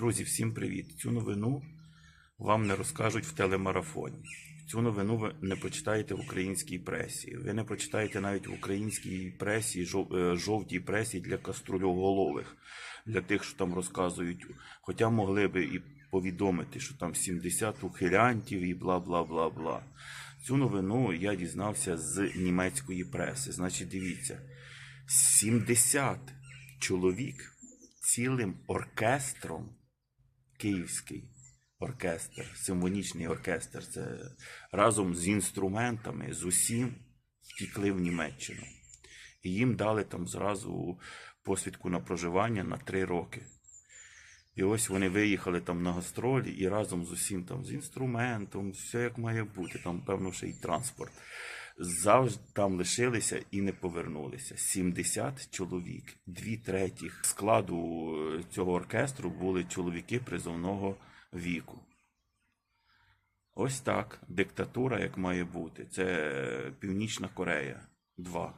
Друзі, всім привіт! Цю новину вам не розкажуть в телемарафоні. Цю новину ви не почитаєте в українській пресі. Ви не прочитаєте навіть в українській пресі, е, жовтій пресі для каструльоголових, для тих, що там розказують. Хоча могли би і повідомити, що там 70 ухилянтів і бла бла бла бла. Цю новину я дізнався з німецької преси. Значить, дивіться, 70 чоловік цілим оркестром київський оркестр, симфонічний оркестр, це разом з інструментами, з усім втікли в Німеччину. І їм дали там зразу посвідку на проживання на три роки. І ось вони виїхали там на гастролі і разом з усім там з інструментом, все як має бути, там, певно, ще й транспорт. Завжди там лишилися і не повернулися. 70 чоловік, дві третіх складу цього оркестру були чоловіки призовного віку. Ось так. Диктатура, як має бути. Це Північна Корея. Два.